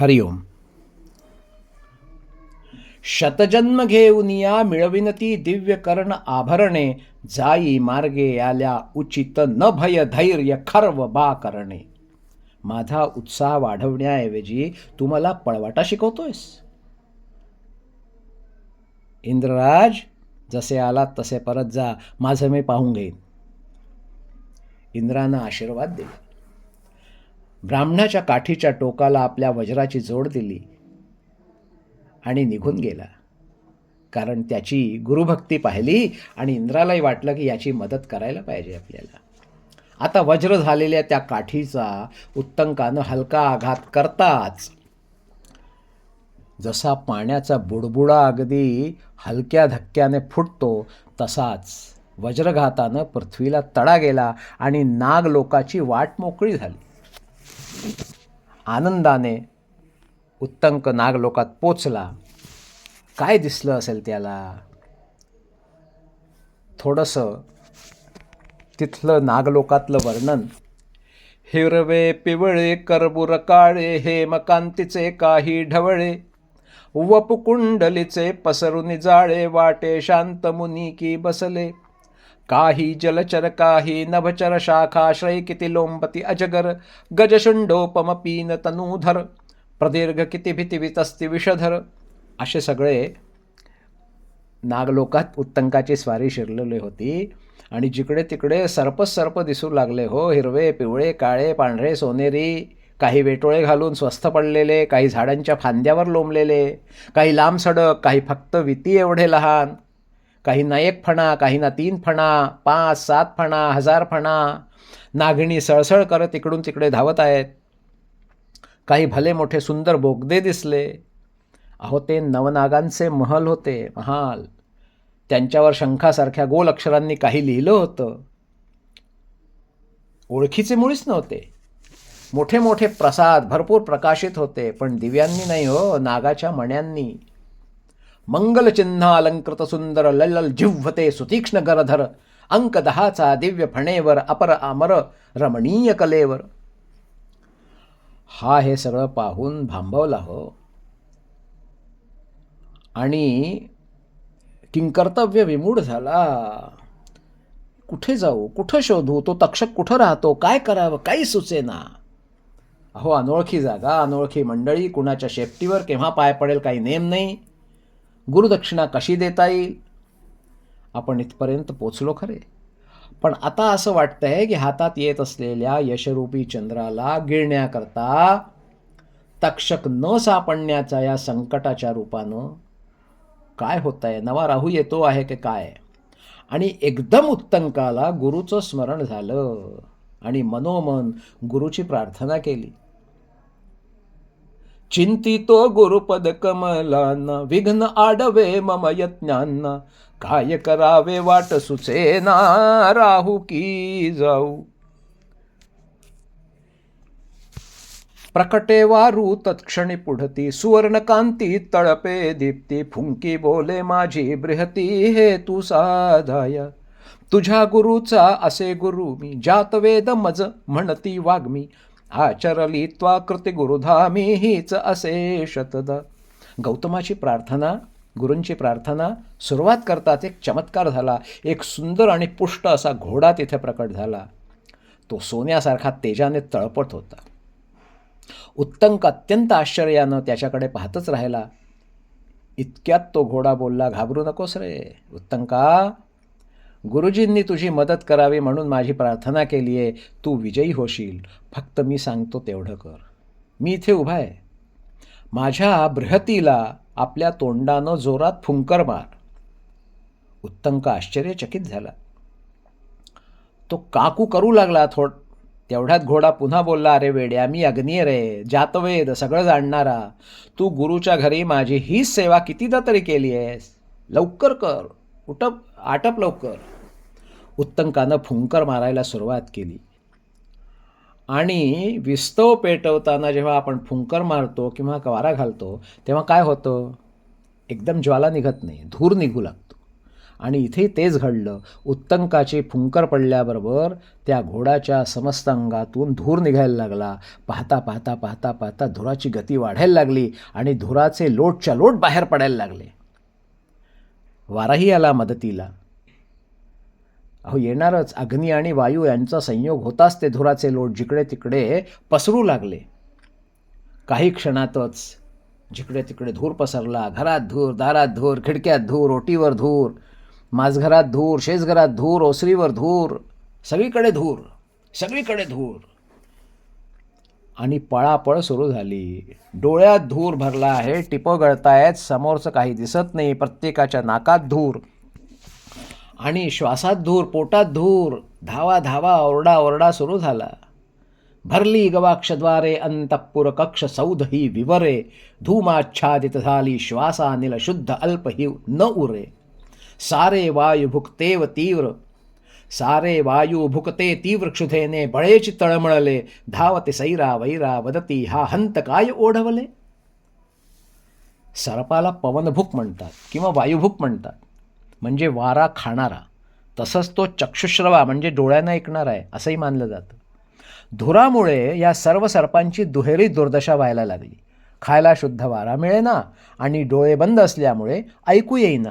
हरिओम. शतजन्म घेऊन या मिळविनती दिव्य कर्ण आभरणे जाई मार्गे आल्या उचित न भय धैर्य खर्व बा करणे. माझा उत्साह वाढवण्याऐवजी तू मला पळवाटा शिकवतोयस. इंद्रराज जसे आलात तसे परत जा माझं मी पाहून घेईन. इंद्रानं आशीर्वाद दिला. ब्राह्मणाच्या काठीच्या टोकाला आपल्या वज्राची जोड दिली आणि निघून गेला. कारण त्याची गुरुभक्ती पाहिली आणि इंद्रालाही वाटलं की याची मदत करायला पाहिजे आपल्याला. आता वज्र झालेल्या त्या काठीचा उत्तंकानं हलका आघात करताच जसा पाण्याचा बुडबुडा अगदी हलक्या धक्क्याने फुटतो तसाच वज्रघातानं पृथ्वीला तडा गेला आणि नागलोकाची वाट मोकळी झाली. आनंदाने उत्तंक नागलोकात पोचला. काय दिसलं असेल त्याला? थोडंसं तिथलं नागलोकातलं वर्णन. हिरवे पिवळे करबुर काळे हेमकांतीचे काही ढवळे. वपुकुंडलीचे पसरून जाळे वाटे शांत मुनी की बसले. काही जलचर काही नभचर शाखा श्रय किती लोंबती अजगर गजशुंडोपमपीन तनूधर प्रदीर्घ किती भीती वितस्ती विषधर। असे सगळे नागलोकात उत्तंकाची स्वारी शिरलेली होती आणि जिकडे तिकडे सर्पच सर्प दिसू लागले हो हिरवे पिवळे काळे पांढरे सोनेरी काही वेटोळे घालून स्वस्थ पडलेले काही झाडांच्या फांद्यावर लोंबलेले काही लांब सडक काही फक्त विती एवढे लहान काहींना एक फणा काहींना तीन फणा पाच सात फणा हजार फणा. नागिणी सळसळ करत इकडून तिकडे धावत आहेत. काही भले मोठे सुंदर बोगदे दिसले. अहो ते नवनागांचे महल होते महाल. त्यांच्यावर शंखासारख्या गोल अक्षरांनी काही लिहिलं होतं. ओळखीचे मुळीच नव्हते. मोठे मोठे प्रसाद भरपूर प्रकाशित होते पण दिव्यांनी नाही हो नागाच्या मण्यांनी. मंगलचिन्ह अलंकृत सुंदर लल्लल जिव्हते सुतीक्ष्ण गरधर अंक दहाचा दिव्य फणेवर अपर अमर रमणीय कलेवर हा हे सगळं पाहून भांबवला हो आणि किंकर्तव्य विमूढ झाला कुठे जाऊ कुठं शोधू तो तक्षक कुठं राहतो काय करावं काही सुचेना अहो अनोळखी जागा अनोळखी मंडळी कुणाच्या शेपटीवर केव्हा पाय पडेल काही नेम नाही गुरुदक्षिणा कशी देता येईल? आपण इथपर्यंत पोचलो खरे. पण आता असं वाटतं आहे की हातात येत असलेल्या यशरूपी चंद्राला गिळण्याकरता तक्षक न सापडण्याचा या संकटाच्या रूपानं काय होत आहे नवा राहू येतो आहे की काय? आणि एकदम उत्तंकाला गुरुचं स्मरण झालं. आणि मनोमन गुरुची प्रार्थना केली. चिंतितो गुरुपद कमलांना विघ्न आडवे मम यज्ञांना काय करावे वाट सुचेना राहू की जाऊ. प्रकटे वारू तत्क्षणी पुढती सुवर्णकांती तळपे दीप्ती फुंकी बोले माझी बृहती हे तू साधाय. तुझ्या गुरुचा असे गुरु मी जात वेद मज म्हणती वाग्मी आचरली त्वा कृती गुरुधामी हीच असे शतदा. गौतमाची प्रार्थना गुरूंची प्रार्थना सुरुवात करताच एक चमत्कार झाला. एक सुंदर आणि पुष्ट असा घोडा तिथे प्रकट झाला. तो सोन्यासारखा तेजाने तळपट होता. उत्तंक अत्यंत आश्चर्यानं त्याच्याकडे पाहतच राहिला. इतक्यात तो घोडा बोलला घाबरू नकोस रे उत्तंका गुरुजींनी तुझी मदत करावी म्हणून माझी प्रार्थना केली आहे. तू विजयी होशील. फक्त मी सांगतो तेवढं कर. मी इथे उभा आहे. माझ्या बृहतीला आपल्या तोंडानं जोरात फुंकर मार. उत्तंक आश्चर्यचकित झाला. तो काकू करू लागला थोड तेवढ्यात घोडा पुन्हा बोलला अरे वेड्या मी अग्निय रे जातवेद सगळं जाणणारा. तू गुरुच्या घरी माझी हीच सेवा कितीदा तरी केली आहेस. लवकर कर. उटप आटप लवकर. उत्तंकानं फुंकर मारायला सुरुवात केली. आणि विस्तव पेटवताना जेव्हा आपण फुंकर मारतो किंवा वारा घालतो तेव्हा काय होतं? एकदम ज्वाला निघत नाही धूर निघू लागतो. आणि इथे तेच घडलं. उत्तंकाची फुंकर पडल्याबरोबर त्या घोडाच्या समस्त अंगातून धूर निघायला लागला. पाहता पाहता पाहता पाहता धुराची गती वाढायला लागली आणि धुराचे लोटच्या लोट बाहेर पडायला लागले. वाराही आला मदतीला. अहो येणारच. अग्नी आणि वायू यांचा संयोग होताच ते धुराचे लोट जिकडे तिकडे पसरू लागले. काही क्षणातच जिकडे तिकडे धूर पसरला घरात धूर दारात धूर खिडक्यात धूर ओटीवर धूर माझघरात धूर शेजघरात धूर ओसरीवर धूर सगळीकडे धूर सगळीकडे धूर. आणि पळापळ सुरू झाली. डोळ्यात धूर भरला आहे टिपं गळतायत समोरचं काही दिसत नाही प्रत्येकाच्या नाकात धूर. आणि श्वासात धूर पोटात धूर धावा धावा ओरडा ओरडा सुरू झाला. भरली गवाक्षद्वारे अंतपुर कक्ष सौध ही विवरे धूमाच्छादित झाली श्वासानिल शुद्ध अल्प ही न उरे. सारे वायु भुक्तेव तीव्र सारे वायू भुकते तीव्र क्षुधेने बळेची तळमळले धावते सैरा वैरा वदती हा हंत काय ओढवले? सर्पाला पवनभूक म्हणतात किंवा वायुभूक म्हणतात. म्हणजे वारा खाणारा. तसंच तो चक्षुश्रवा म्हणजे डोळ्यांना ऐकणार आहे असंही मानलं जातं. धुरामुळे या सर्व सर्पांची दुहेरी दुर्दशा व्हायला लागली. खायला शुद्ध वारा मिळेना आणि डोळे बंद असल्यामुळे ऐकू येईना.